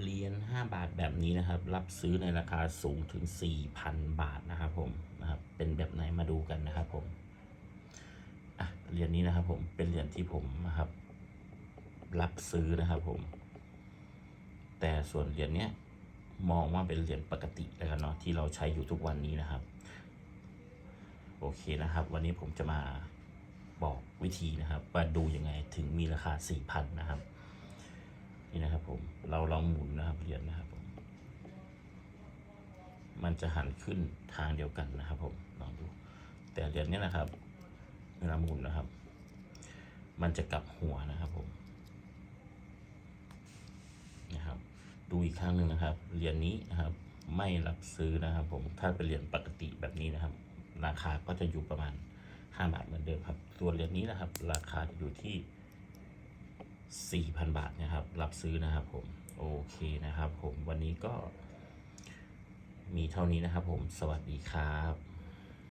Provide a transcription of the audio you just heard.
เหรียญ5บาทแบบนี้นะครับ รับซื้อในราคาสูงถึง 4,000 บาทนะครับผมนะครับ เป็นแบบไหนมาดูกันนะครับผมอะเหรียญนี้นะครับผมเป็นเหรียญที่ผมนะครับ รับซื้อนะครับผม แต่ส่วนเหรียญเนี้ยมองว่าเป็นเหรียญปกติแล้วกันเนาะที่เราใช้อยู่ทุกวันนี้นะครับ โอเคนะครับ วันนี้ผมจะมาบอกวิธีนะครับ ว่าดูยังไงถึงมีราคา 4,000 นะครับนี่นะครับ ผม เราลองหมุนนะครับเหรียญนะครับผมมันจะหันขึ้นทางเดียวกันนะครับ ผมลองดูแต่เหรียญนี้นะครับเวลาหมุนนะครับ มันจะกลับหัวนะครับผมนะครับ ดูอีกครั้งหนึ่งนะครับเหรียญนี้นะครับ ไม่รับซื้อนะครับ ผมถ้าเป็นเหรียญปกติแบบนี้นะครับ ราคาก็จะอยู่ประมาณ5บาทเหมือนเดิมครับส่วนเหรียญนี้นะครับ ราคาจะอยู่ที่ 4,000 บาทนะครับ รับซื้อนะครับผม โอเคนะครับผมวันนี้ก็มีเท่านี้นะครับผม สวัสดีครับ